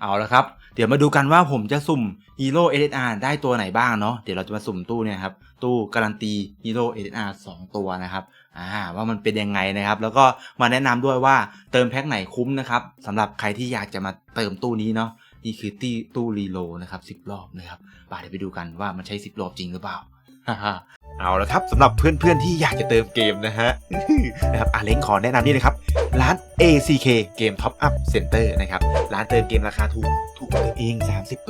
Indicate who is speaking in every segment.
Speaker 1: เอาละครับ เดี๋ยวมาดูกันว่าผมจะสุ่มฮีโร่ SSR ได้ตัวไหนบ้างเนาะเดี๋ยวเราจะมาสุ่มตู้เนี่ยครับตู้การันตีฮีโร่ SSR 2 ตัวนะครับอ่าว่ามันเป็นยังไงนะครับ แล้วก็มาแนะนำด้วยว่าเติมแพ็คไหนคุ้มนะครับสำหรับใครที่อยากจะมาเติมตู้นี้เนาะนี่คือตี้ตู้รีโลนะครับ10 รอบนะครับป่าเดี๋ยวไปดูกันว่ามันใช้ 10 รอบจริงหรือเปล่า
Speaker 2: เอาละครับสำหรับเพื่อนๆที่อยากจะเติมเกมนะฮะนะครับอาเล้งขอแนะนำนี่เลยครับ ร้าน ACK เกม Top Up Center นะครับ ร้านเติมเกมราคาถูก ถูกกว่าเติมเอง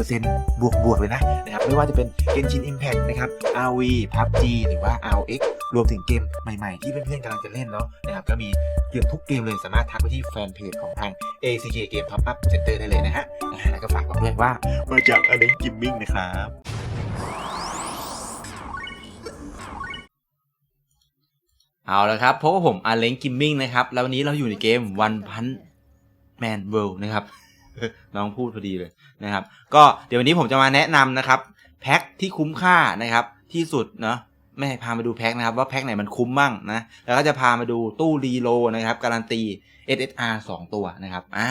Speaker 2: 30%บวกบวกเลยนะนะครับ ไม่ว่าจะเป็น Genshin Impact นะครับ RV PUBG หรือว่า RX รวมถึงเกมใหม่ๆ ที่เพื่อนๆกำลังจะเล่นเนาะนะครับ ก็มีเกือบทุกเกมเลยสามารถทักไปที่แฟนเพจของทาง ACK เกม Top Up Center ได้เลยนะฮะ แล้วก็ฝากบอกด้วยว่ามาจากอเล้งกิมมิ่งนะครับ
Speaker 1: เอาละครับเพราะว่าผมอาเล้งกิมมิ่งนะครับ แล้ววันนี้เราอยู่ในเกม One Punch Man World นะครับ น้องพูดพอดีเลยนะครับ ก็เดี๋ยววันนี้ผมจะมาแนะนำนะครับแพ็คที่คุ้มค่านะครับ ที่สุดเนาะไม่ให้พามาดูแพ็คนะครับ ว่าแพ็คไหนมันคุ้มบ้างนะ แล้วก็จะพามาดูตู้รีโลนะครับ การันตี SSR 2 ตัวนะครับอ่า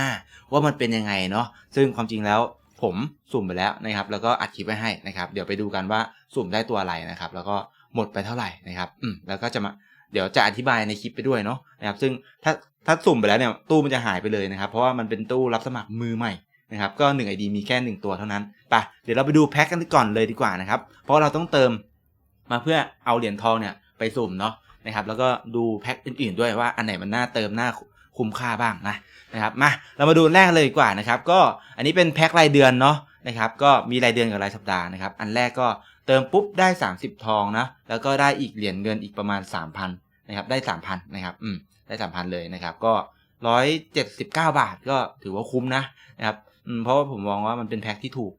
Speaker 1: ว่ามันเป็นยังไงเนาะซึ่งความจริงแล้วผมสุ่มไปแล้วนะครับ แล้วก็อัดคลิปไว้ให้นะครับ เดี๋ยวไปดูกันว่าสุ่มได้ตัวอะไรนะครับ แล้วก็หมดไปเท่าไหร่นะครับ อืมแล้วก็จะมา เดี๋ยวจะอธิบายในคลิปไปด้วยเนาะนะครับซึ่งถ้าถ้าสุ่มไปแล้วเนี่ยตู้มันจะหายไปเลยนะครับ เพราะว่ามันเป็นตู้รับสมัครมือใหม่นะครับก็1 ID มีแค่ 1 ตัวเท่านั้นไปเดี๋ยวเราไปดูแพ็คกันก่อนเลยดีกว่านะครับ เพราะเราต้องเติมมาเพื่อเอาเหรียญทองเนี่ยไปสุ่มเนาะนะครับ แล้วก็ดูแพ็คอื่นๆด้วยว่าอันไหนมันน่าเติมน่าคุ้มค่าบ้างนะนะครับมาเรามาดูแรกเลยดีกว่านะครับ ก็อันนี้เป็นแพ็ครายเดือนเนาะนะครับ ก็มีรายเดือนกับรายสัปดาห์นะครับ อันแรกก็ เติมปุ๊บได้ 30 ทองนะ แล้วก็ได้อีกเหรียญเงินอีกประมาณ 3,000นะครับ ได้สามพันนะครับ อืม ได้สามพันเลยนะครับ ก็ร้อยเจ็ดสิบเก้าบาทก็ถือว่าคุ้มนะนะครับ อืม เพราะว่าผมมองว่ามันเป็นแพ็คที่ถูก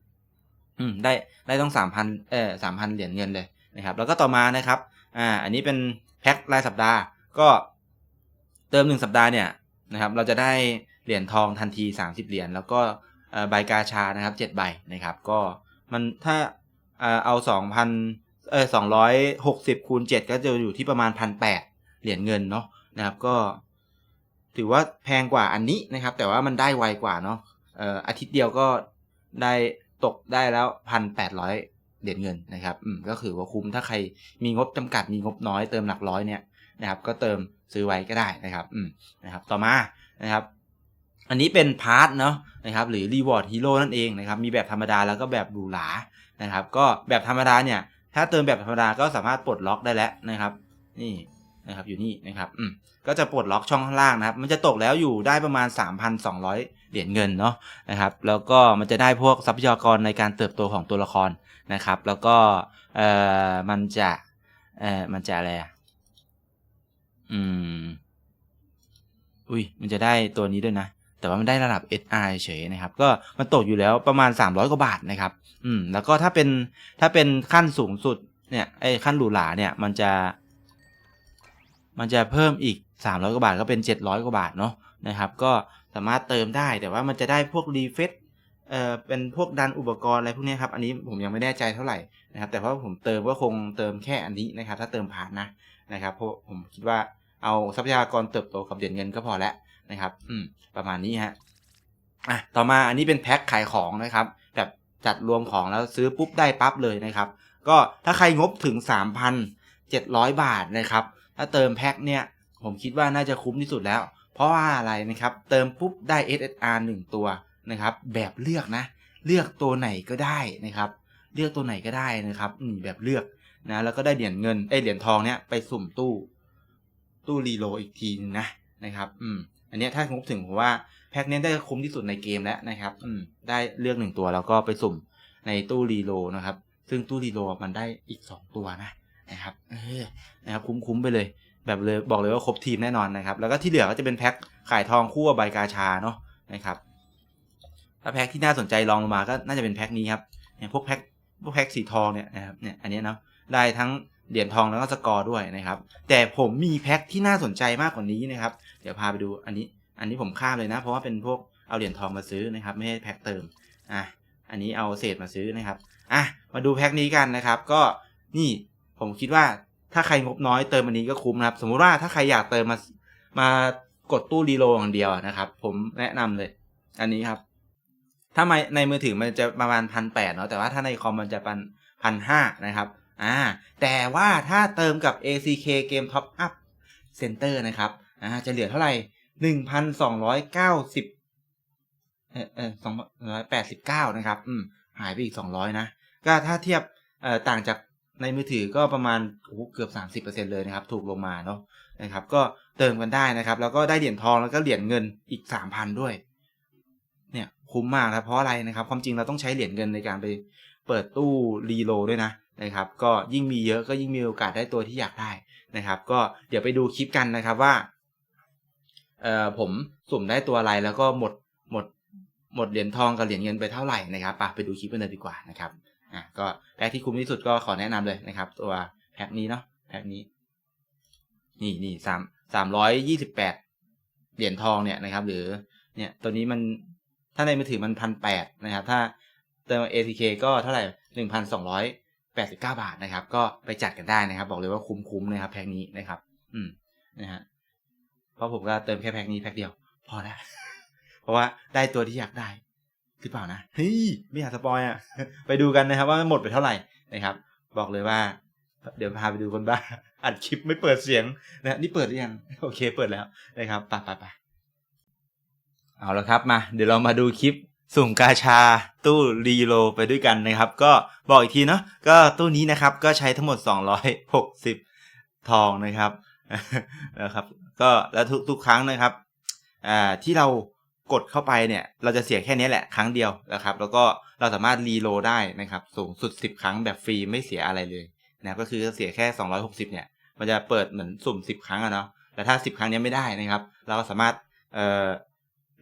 Speaker 1: อืม ได้ ได้ต้องสามพันเออสามพันเหรียญเงินเลยนะครับ แล้วก็ต่อมานะครับ อ่า อันนี้เป็นแพ็ครายสัปดาห์ ก็เติมหนึ่งสัปดาห์เนี่ยนะครับ เราจะได้เหรียญทองทันทีสามสิบเหรียญ แล้วก็ใบกาชานะครับเจ็ดใบนะครับ ก็มันถ้า เอาสองพันเออสองร้อยหกสิบคูณเจ็ดก็จะอยู่ที่ประมาณพันแปดเหรียญเงินเนาะนะครับก็ ถือว่าแพงกว่าอันนี้นะครับ แต่ว่ามันได้ไวกว่าเนาะเอ่ออาทิตย์เดียวก็ได้ตกได้แล้วพันแปดร้อยเหรียญเงินนะครับอืมก็คือว่าคุ้มถ้าใครมีงบจำกัดมีงบน้อยเติมหลักร้อยเนี่ยนะครับก็เติมซื้อไว้ก็ได้นะครับอืมนะครับต่อมานะครับ อันนี้เป็นพาร์ทเนาะนะครับหรือรีวอร์ดฮีโร่นั่นเองนะครับมีแบบธรรมดาแล้วก็แบบหรูหรา นะครับ ก็แบบธรรมดาเนี่ย ถ้าเติมแบบธรรมดาก็สามารถปลดล็อกได้แล้วนะครับ นี่นะครับอยู่นี่นะครับอืมก็จะปลดล็อกช่องข้างล่างนะครับ มันจะตกแล้วอยู่ได้ประมาณ 3,200 เหรียญเงินเนาะนะครับ แล้วก็มันจะได้พวกทรัพยากรในการเติบโตของตัวละครนะครับ แล้วก็เอ่อมันจะเอ่อมันจะอะไรอะอืม อุ้ยมันจะได้ตัวนี้ด้วยนะ แต่ว่ามันได้ระดับ SR เฉยนะครับ ก็มันตกอยู่แล้วประมาณ 300 กว่าบาทนะครับ อืม แล้วก็ถ้าเป็นถ้าเป็นขั้นสูงสุดเนี่ยไอ้ขั้นหรูหราเนี่ยมันจะ มันจะเพิ่มอีก 300 กว่าบาทก็เป็น 700 กว่าบาทเนาะนะครับ ก็สามารถเติมได้แต่ว่ามันจะได้พวกรีเฟซเอ่อเป็นพวกดันอุปกรณ์อะไรพวกนี้ครับ อันนี้ผมยังไม่แน่ใจเท่าไหร่นะครับ แต่เพราะผมเติมก็คงเติมแค่อันนี้นะครับ ถ้าเติมผ่านนะนะครับเพราะผมคิดว่าเอาทรัพยากรเติบโตกับเหรียญเงินก็พอแล้ว นะครับ อืม ประมาณนี้ฮะ อะ ต่อมาอันนี้เป็นแพ็คขายของนะครับ แบบจัดรวมของแล้วซื้อปุ๊บได้ปั๊บเลยนะครับ ก็ถ้าใครงบถึง 3,700 บาทนะครับ ถ้าเติมแพ็คเนี่ย ผมคิดว่าน่าจะคุ้มที่สุดแล้ว เพราะว่าอะไรนะครับ เติมปุ๊บได้ SSR 1 ตัวนะครับ แบบเลือกนะ เลือกตัวไหนก็ได้นะครับ เลือกตัวไหนก็ได้นะครับ อืม แบบเลือกนะ แล้วก็ได้เหรียญเงิน ไอเหรียญทองเนี่ยไปสุ่มตู้ ตู้รีโลอีกทีนึงนะนะครับ อืม อันนี้ถ้างบถึงผมว่าแพ็คนี้ได้คุ้มที่สุดในเกมแล้วนะครับ อืมได้เลือกหนึ่งตัวแล้วก็ไปสุ่มในตู้รีโลนะครับ ซึ่งตู้รีโลมันได้อีกสองตัวนะนะครับ เออนะครับคุ้มๆไปเลย แบบเลยบอกเลยว่าครบทีมแน่นอนนะครับ แล้วก็ที่เหลือก็จะเป็นแพ็คขายทองคู่กับใบกาชาเนาะนะครับถ้าแพ็คที่น่าสนใจลองลงมาก็น่าจะเป็นแพ็คนี้ครับเนี่ยพวกแพ็คพวกแพ็คสีทองเนี่ยนะครับเนี่ยอันนี้เนาะได้ทั้ง เหรียญทองแล้วก็สกอร์ด้วยนะครับ แต่ผมมีแพ็คที่น่าสนใจมากกว่านี้นะครับ เดี๋ยวพาไปดูอันนี้ อันนี้ผมข้ามเลยนะ เพราะว่าเป็นพวกเอาเหรียญทองมาซื้อนะครับ ไม่ใช่แพ็คเติม อะ อันนี้เอาเศษมาซื้อนะครับ อะ มาดูแพ็คนี้กันนะครับ ก็นี่ผมคิดว่าถ้าใครงบน้อยเติมอันนี้ก็คุ้มนะครับ สมมุติว่าถ้าใครอยากเติมมามากดตู้รีโลอย่างเดียวนะครับ ผมแนะนำเลย อันนี้ครับ ถ้าในในมือถือมันจะประมาณพันแปดเนาะแต่ว่าถ้าในคอมมันจะพันพันห้านะครับ อ่าแต่ว่าถ้าเติมกับ ACK Game Top Up Center นะครับอ่าจะเหลือเท่าไหร่หนึ่งพันสองร้อยเก้าสิบเออเออสองร้อยแปดสิบเก้านะครับอืมหายไปอีกสองร้อยนะ ก็ถ้าเทียบเอ่อต่างจากในมือถือก็ประมาณโอ้เกือบสามสิบเปอร์เซ็นเลยนะครับ ถูกลงมาเนาะนะครับ ก็เติมกันได้นะครับ แล้วก็ได้เหรียญทองแล้วก็เหรียญเงินอีกสามพันด้วย เนี่ยคุ้มมากครับเพราะอะไรนะครับ ความจริงเราต้องใช้เหรียญเงินในการไปเปิดตู้รีโลด้วยนะ นะครับก็ยิ่งมีเยอะก็ยิ่งมีโอกาสได้ตัวที่อยากได้นะครับ ก็เดี๋ยวไปดูคลิปกันนะครับว่าเอ่อผมสุ่มได้ตัวอะไรแล้วก็หมดหมดหมดเหรียญทองกับเหรียญเงินไปเท่าไหร่นะครับไปไปดูคลิปกันเลยดีกว่านะครับอะก็แพ็คที่คุ้มที่สุดก็ขอแนะนำเลยนะครับ ตัวแพ็คนี้เนาะแพ็คนี้ นี่นี่สามสามร้อยยี่สิบแปดเหรียญทองเนี่ยนะครับ หรือเนี่ยตัวนี้มันถ้าในมือถือมันพันแปดนะครับ ถ้าเติม ATK ก็เท่าไหร่หนึ่งพันสองร้อย แปดสิบเก้าบาทนะครับ ก็ไปจัดกันได้นะครับ บอกเลยว่าคุ้มๆนะครับแพ็คนี้นะครับ อืมนะฮะเพราะผมก็เติมแค่แพ็คนี้แพ็คเดียว พอแล้ว เพราะว่าได้ตัวที่อยากได้หรือเปล่านะเฮ้ยไม่อยากสปอยอะ ไปดูกันนะครับ ว่าหมดไปเท่าไหร่นะครับ บอกเลยว่า เดี๋ยวพาไปดูคนบ้าอัดคลิปไม่เปิดเสียงนะนี่เปิดหรือยังโอเค เปิดแล้วนะครับไปไปไปเอาละครับมา เดี๋ยวเรามาดูคลิป สุ่มกาชาตู้รีโลไปด้วยกันนะครับ ก็บอกอีกทีเนาะก็ตู้นี้นะครับก็ใช้ทั้งหมด 260 ทองนะครับนะครับ ก็แล้วทุกทุกครั้งนะครับอ่าที่เรากดเข้าไปเนี่ย เราจะเสียแค่นี้แหละครั้งเดียวนะครับ แล้วก็เราสามารถรีโลได้นะครับ สูงสุด 10 ครั้งแบบฟรีไม่เสียอะไรเลยนะก็คือเสียแค่ 260 เนี่ย มันจะเปิดเหมือนสุ่ม 10 ครั้งอะเนาะแต่ถ้า 10 ครั้งนี้ไม่ได้นะครับ เราก็สามารถเอ่อ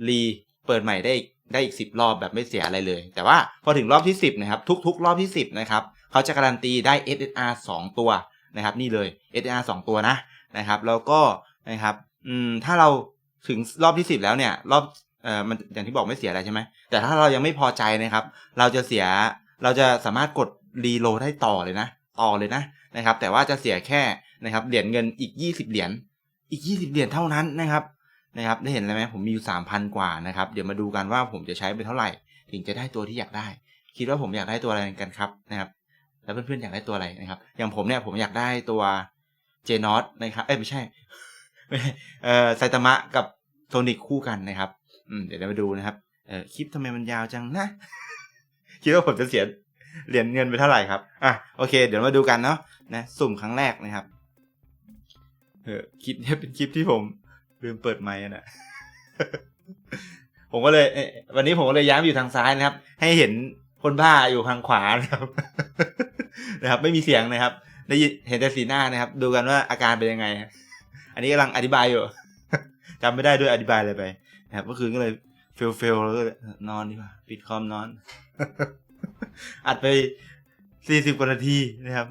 Speaker 1: รีเปิดใหม่ได้อีก ได้อีก 10 รอบแบบไม่เสียอะไรเลย แต่ว่าพอถึงรอบที่ 10นะครับทุก ๆ รอบที่ 10นะครับเขาจะการันตีได้ SSR 2 ตัวนะครับ นี่เลย SSR 2 ตัวนะนะครับ แล้วก็นะครับอืมถ้าเราถึงรอบที่ 10 แล้วเนี่ย รอบเอ่อมันอย่างที่บอกไม่เสียอะไรใช่ไหมแต่ถ้าเรายังไม่พอใจนะครับ เราจะเสียเราจะสามารถกดรีโหลดได้ต่อเลยนะต่อเลยนะนะครับ แต่ว่าจะเสียแค่นะครับเหรียญเงินอีก 20 เหรียญอีก 20 เหรียญเท่านั้นนะครับ นะครับได้เห็นแล้วไหมผมมีอยู่3,000กว่านะครับเดี๋ยวมาดูกันว่าผมจะใช้ไปเท่าไหร่ ถึงจะได้ตัวที่อยากได้ คิดว่าผมอยากได้ตัวอะไรกันครับนะครับ แล้วเพื่อนๆอยากได้ตัวอะไรนะครับ อย่างผมเนี่ยผมอยากได้ตัวเจนอตนะครับเอ้ยไม่ใช่ไม่ใช่เอ่อไซตามะกับโซนิกคู่กันนะครับอืมเดี๋ยวเรามาดูนะครับเอ่อคลิปทำไมมันยาวจังนะ คิดว่าผมจะเสียเหรียญเงินไปเท่าไหร่ครับอะโอเค เดี๋ยวมาดูกันเนาะนะสุ่มครั้งแรกนะครับเออคลิปนี้เป็นคลิปที่ผม ลืมเปิดไมค์อะนะผมก็เลยวันนี้ผมก็เลยย้ายอยู่ทางซ้ายนะครับ ให้เห็นคนบ้าอยู่ทางขวานะครับ นะครับ ไม่มีเสียงนะครับ ได้เห็นแต่สีหน้านะครับ ดูกันว่าอาการเป็นยังไงอันนี้กำลังอธิบายอยู่จำไม่ได้ด้วยอธิบายอะไรไปนะครับเมื่อคืนก็เลยเฟลเฟลแล้วก็นอนดีกว่าปิดคอมนอน อัดไปสี่สิบกว่านาทีนะครับ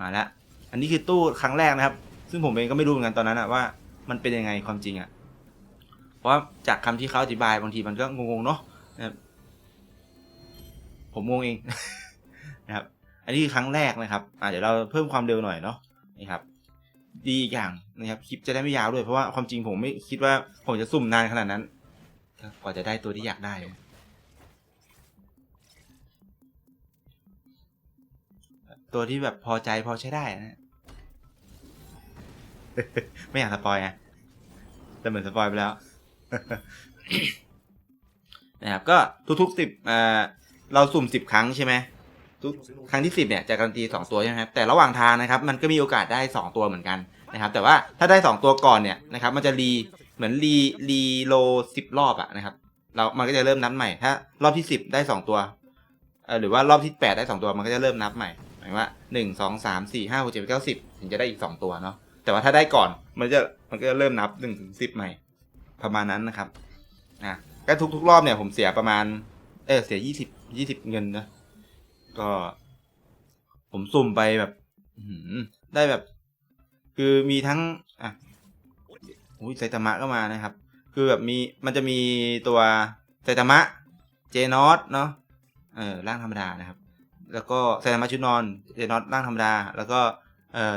Speaker 1: มาแล้วอันนี้คือตู้ครั้งแรกนะครับ ซึ่งผมเองก็ไม่รู้เหมือนกันตอนนั้นอะว่า มันเป็นยังไงความจริงอะเพราะจากคำที่เขาอธิบายบางทีมันก็งงๆเนาะผมงงเองนะครับ อันนี้คือครั้งแรกนะครับอ่าเดี๋ยวเราเพิ่มความเร็วหน่อยเนาะนี่ครับ ดีอีกอย่างนะครับคลิปจะได้ไม่ยาวด้วยเพราะว่าความจริงผมไม่คิดว่าผมจะซุ่มนานขนาดนั้นกว่าจะได้ตัวที่อยากได้ตัวที่แบบพอใจพอใช้ได้นะ ไม่อยากสปอยไงแต่เหมือนสปอยไปแล้วนะครับก็ทุกๆสิบอ่าเราสุ่มสิบครั้งใช่ไหมทุกครั้งที่สิบเนี่ยจะการันตีสองตัวใช่ไหมครับแต่ระหว่างทางนะครับ มันก็มีโอกาสได้สองตัวเหมือนกันนะครับ แต่ว่าถ้าได้สองตัวก่อนเนี่ยนะครับ มันจะรีเหมือนรีรีโลสิบรอบอะนะครับ เรามันก็จะเริ่มนับใหม่ถ้ารอบที่สิบได้สองตัวเอ่อหรือว่ารอบที่แปดได้สองตัวมันก็จะเริ่มนับใหม่หมายว่าหนึ่งสองสามสี่ห้าหกเจ็ดแปดเก้าสิบถึงจะได้อีกสองตัวเนาะ แต่ว่าถ้าได้ก่อนมันจะมันก็จะเริ่มนับหนึ่งถึงสิบใหม่ ประมาณนั้นนะครับนะก็ทุกๆรอบเนี่ยผมเสียประมาณ เออเสียยี่สิบยี่สิบเงินนะก็ ผมสุ่มไปแบบได้แบบ คือมีทั้ง อะอุ้ยไซตามะก็มานะครับ คือแบบมีมันจะมีตัวไซตามะ เจนอตเนาะเออร่างธรรมดานะครับ แล้วก็ไซตามะชุดนอน เจนอตร่างธรรมดา แล้วก็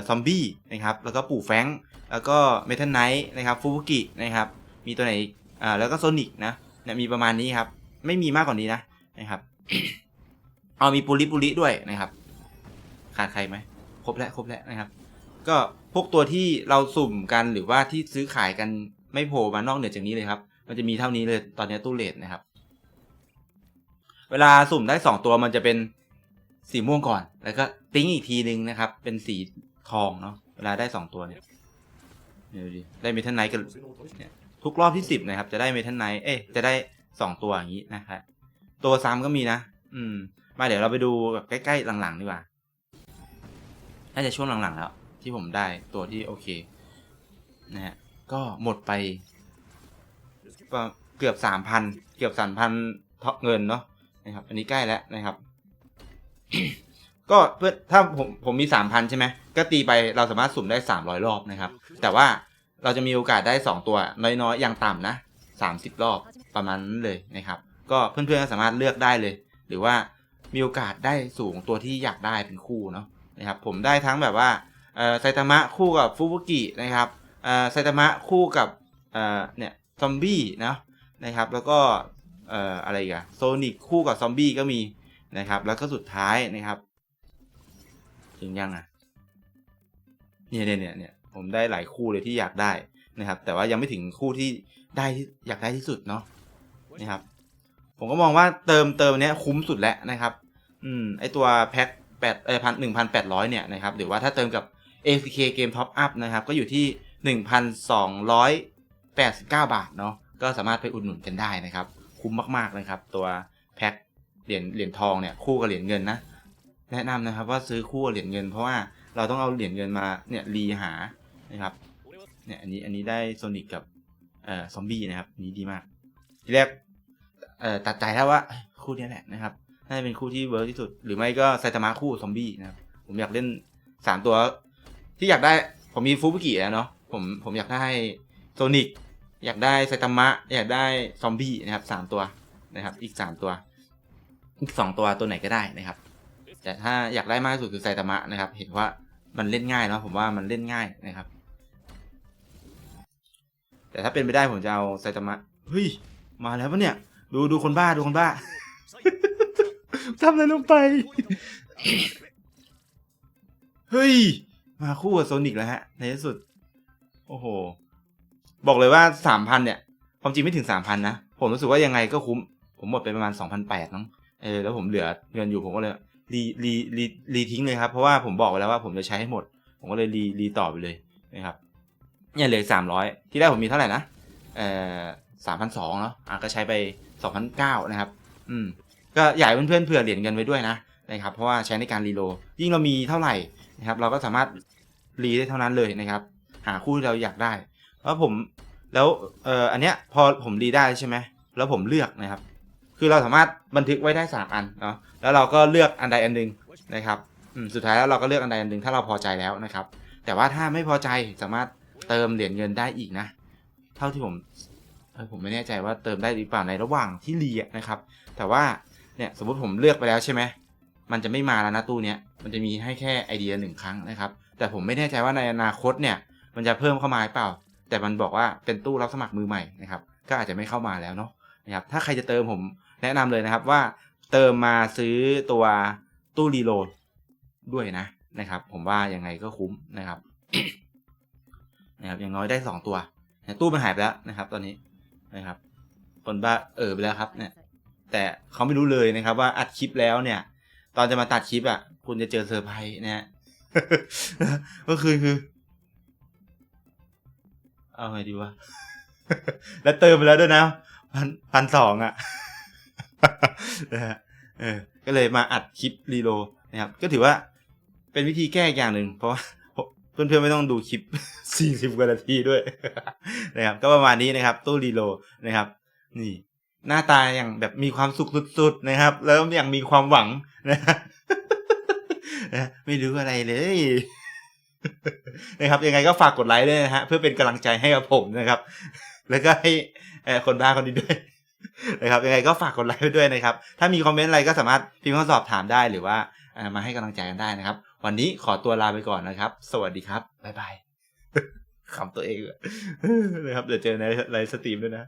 Speaker 1: ซอมบี้นะครับแล้วก็ปู่แฟงแล้วก็เมทัลไนท์นะครับฟูบุกินะครับมีตัวไหนอีกอ่าแล้วก็โซนิกนะเนี่ยมีประมาณนี้ครับ ไม่มีมากกว่านี้นะนะครับเอามีปุริปุริด้วยนะครับ ขาดใครไหมครบแล้วครบแล้วนะครับ ก็พวกตัวที่เราสุ่มกันหรือว่าที่ซื้อขายกันไม่โผล่มานอกเหนือจากนี้เลยครับ มันจะมีเท่านี้เลยตอนนี้ตู้เลทนะครับ เวลาสุ่มได้สองตัวมันจะเป็น สีม่วงก่อน แล้วก็ติ้งอีกทีนึงนะครับ เป็นสีทองเนาะ เวลาได้สองตัวเนี่ยดี๋ยวดิ ได้เมทัลไนท์กันเนี่ยทุกรอบที่สิบนะครับ จะได้เมทัลไนท์ เอ๊ะ จะได้สองตัวอย่างนี้นะครับ ตัวซ้ำก็มีนะ อืม มาเดี๋ยวเราไปดูแบบใกล้ๆหลังๆดีกว่า น่าจะช่วงหลังๆแล้ว ที่ผมได้ตัวที่โอเค นะฮะ ก็หมดไปเกือบสามพัน เกือบสามพันเงินเนาะ นะครับ อันนี้ใกล้แล้วนะครับ ก็เพื่อถ้าผมผมมีสามพันใช่ไหมก็ตีไปเราสามารถสุ่มได้สามร้อยรอบนะครับ แต่ว่าเราจะมีโอกาสได้สองตัวน้อยๆอย่างต่ำนะสามสิบรอบประมาณนั้นเลยนะครับ ก็เพื่อนๆก็สามารถเลือกได้เลย หรือว่ามีโอกาสได้สูงตัวที่อยากได้เป็นคู่เนาะนะครับ ผมได้ทั้งแบบว่าไซตามะคู่กับฟูบุกินะครับไซตามะคู่กับเเนี่ยซอมบี้นะนะครับ แล้วก็อออะไรอีกันโซนิกคู่กับซอมบี้ก็มี นะครับ แล้วก็สุดท้ายนะครับถึงยังอะเนี่ยเนี่ยเนี่ยเนี่ยผมได้หลายคู่เลยที่อยากได้นะครับ แต่ว่ายังไม่ถึงคู่ที่ได้ที่อยากได้ที่สุดเนาะนะครับ ผมก็มองว่าเติมเติมเนี้ยคุ้มสุดแล้วนะครับ อืมไอตัวแพ็คแปดเอพันหนึ่งพันแปดร้อยเนี่ยนะครับหรือว่าถ้าเติมกับ ACK เกมท็อปอัพนะครับ ก็อยู่ที่หนึ่งพันสองร้อยแปดสิบเก้าบาทเนาะก็สามารถไปอุดหนุนกันได้นะครับ คุ้มมากๆนะครับ ตัวแพ็ค เหรียญเหรียญทองเนี่ยคู่กับเหรียญเงินนะแนะนำนะครับว่าซื้อคู่กับเหรียญเงิน เพราะว่าเราต้องเอาเหรียญเงินมาเนี่ยรีหานะครับเนี่ยอันนี้อันนี้ได้โซนิกกับเอ่อซอมบี้นะครับนี้ดีมาก ทีแรกเอ่อตัดใจแล้วว่าคู่นี้แหละนะครับน่าจะเป็นคู่ที่เวิร์กที่สุด หรือไม่ก็ไซตามะคู่ซอมบี้นะครับผมอยากเล่นสามตัวที่อยากได้ผมมีฟูบุกิแล้วเนาะผมผมอยากได้โซนิกอยากได้ไซตามะอยากได้ซอมบี้นะครับสามตัวนะครับ อีกสามตัว สองตัวตัวไหนก็ได้นะครับ แต่ถ้าอยากได้มากที่สุดคือไซตามะนะครับ เห็นว่ามันเล่นง่ายเนาะผมว่ามันเล่นง่ายนะครับ แต่ถ้าเป็นไปได้ผมจะเอาไซตามะเฮ้ยมาแล้วปะเนี่ย ดูดูคนบ้าดูคนบ้าทำอะไรลงไป เฮ้ย มาคู่กับโซนิกแล้วฮะ ในที่สุด โอ้โห บอกเลยว่าสามพันเนี่ย ความจริงไม่ถึงสามพันนะ ผมรู้สึกว่ายังไงก็คุ้ม ผมหมดไปประมาณสองพันแปดมั้ง เออแล้วผมเหลือเงินอยู่ผมก็เลยรีรีรีรีทิ้งเลยครับ เพราะว่าผมบอกไว้แล้วว่าผมจะใช้ให้หมด ผมก็เลยรีรีต่อไปเลยนะครับเนี่ยเหลือสามร้อยที่แรกผมมีเท่าไหร่นะเออสามพันสองเนาะอะก็ใช้ไปสองพันเก้านะครับ อืมก็อยากให้เพื่อนๆเผื่อเหรียญเงินไว้ด้วยนะนะครับ เพราะว่าใช้ในการรีโลยิ่งเรามีเท่าไหร่นะครับ เราก็สามารถรีได้เท่านั้นเลยนะครับ หาคู่ที่เราอยากได้เพราะผมแล้วเอ่ออันเนี้ยพอผมรีได้ใช่ไหมแล้วผมเลือกนะครับ คือเราสามารถบันทึกไว้ได้สามอันเนาะแล้วเราก็เลือกอันใดอันหนึ่งนะครับสุดท้ายแล้วเราก็เลือกอันใดอันหนึ่งถ้าเราพอใจแล้วนะครับ แต่ว่าถ้าไม่พอใจสามารถเติมเหรียญเงินได้อีกนะ เท่าที่ผมผมไม่แน่ใจว่าเติมได้หรือเปล่าในระหว่างที่รีอะนะครับ แต่ว่าเนี่ยสมมติผมเลือกไปแล้วใช่ไหมมันจะไม่มาแล้วนะตู้เนี้ยมันจะมีให้แค่ไอเดียหนึ่งครั้งนะครับ แต่ผมไม่แน่ใจว่าในอนาคตเนี่ยมันจะเพิ่มเข้ามาหรือเปล่า แต่มันบอกว่าเป็นตู้รับสมัครมือใหม่นะครับ ก็อาจจะไม่เข้ามาแล้วเนาะนะครับถ้าใครจะเติมผม แนะนำเลยนะครับว่าเติมมาซื้อตัวตู้รีโหลดด้วยนะนะครับ ผมว่ายังไงก็คุ้มนะครับนะครับอย่างน้อยได้สองตัวตู้มันหายไปแล้วนะครับ ตอนนี้นะครับคนบ้าเออไปแล้วครับ เนี่ย แต่เขาไม่รู้เลยนะครับ ว่าอัดคลิปแล้วเนี่ย ตอนจะมาตัดคลิปอะ คุณจะเจอเซอร์ไพรส์นะฮะก็คือคือ เอาไงดีวะแล้วเติมไปแล้วด้วยนะพันพันสองอะ นะฮะเออก็เลยมาอัดคลิปรีโลนะครับ ก็ถือว่าเป็นวิธีแก้อีกอย่างหนึ่ง เพราะว่าเพื่อนๆไม่ต้องดูคลิป 40กว่านาทีด้วยนะครับ ก็ประมาณนี้นะครับ ตู้รีโลนะครับ นี่ หน้าตาอย่างแบบมีความสุขสุดๆนะครับ แล้วอย่างมีความหวังนะนะไม่รู้อะไรเลยนะครับยังไงก็ฝากกดไลค์ด้วยนะฮะเพื่อเป็นกำลังใจให้กับผมนะครับ แล้วก็ให้คนบ้าคนนี้ด้วย นะครับยังไงก็ฝากกดไลค์ไว้ด้วยนะครับ ถ้ามีคอมเมนต์อะไรก็สามารถพิมพ์ข้อสอบถามได้หรือว่าเอ่อมาให้กำลังใจกันได้นะครับ วันนี้ขอตัวลาไปก่อนนะครับ สวัสดีครับบ๊ายบายขำตัวเองเลยนะครับเดี๋ยวเจอในไลฟ์สตรีมด้วยนะ